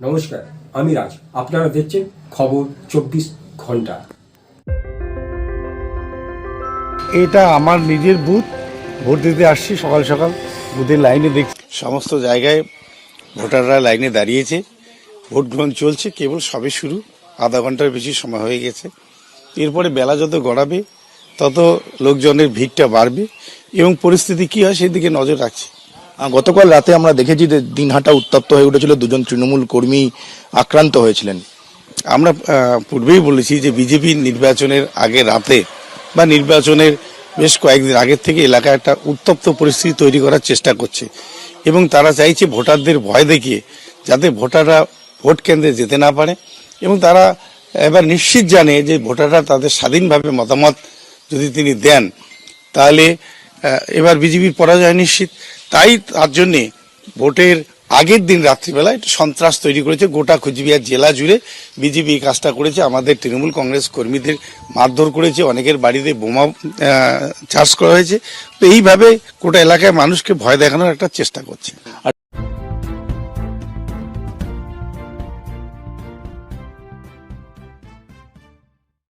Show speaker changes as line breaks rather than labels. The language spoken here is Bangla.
নমস্কার আমি রাজ। আপনারা দেখছেন খবর চব্বিশ ঘণ্টা।
এটা আমার নিজের বুথ। ভোট দিতে আসছি সকাল সকাল। বুথের লাইনে দেখছি। সমস্ত জায়গায় ভোটাররা লাইনে দাঁড়িয়েছে। ভোট গ্রহণ চলছে কেবল সবে শুরু। আধা ঘণ্টার বেশি সময় হয়ে গেছে। এরপরে বেলা যত গড়াবে তত লোকজনের ভিড়টা বাড়বে এবং পরিস্থিতি কি হয় সেদিকে নজর রাখছি।
গতকাল রাতে আমরা দেখেছি যে দিনহাটা উত্তপ্ত হয়ে উঠেছিল, দুজন তৃণমূল কর্মী আক্রান্ত হয়েছিলেন।
আমরা পূর্বেই বলেছি যে বিজেপি নির্বাচনের আগে রাতে বা নির্বাচনের বেশ কয়েকদিন আগের থেকে এলাকায় একটা উত্তপ্ত পরিস্থিতি তৈরি করার চেষ্টা করছে এবং তারা চাইছে ভোটারদের ভয় দেখিয়ে যাতে ভোটাররা ভোট কেন্দ্রে যেতে না পারে এবং তারা এবার নিশ্চিত জানে যে ভোটাররা তাদের স্বাধীনভাবে মতামত যদি তিনি দেন, তাহলে এবার বিজেপির পরাজয় নিশ্চিত। তাই তার জন্যে ভোটের আগের দিন রাত্রিবেলা একটু সন্ত্রাস তৈরি করেছে গোটা কুচবিহার জেলা জুড়ে। বিজেপি এই কাজটা করেছে, আমাদের তৃণমূল কংগ্রেস কর্মীদের মারধর করেছে, অনেকের বাড়িতে বোমা চার্জ করা হয়েছে। তো এইভাবে গোটা এলাকায় মানুষকে ভয় দেখানোর একটা চেষ্টা করছে।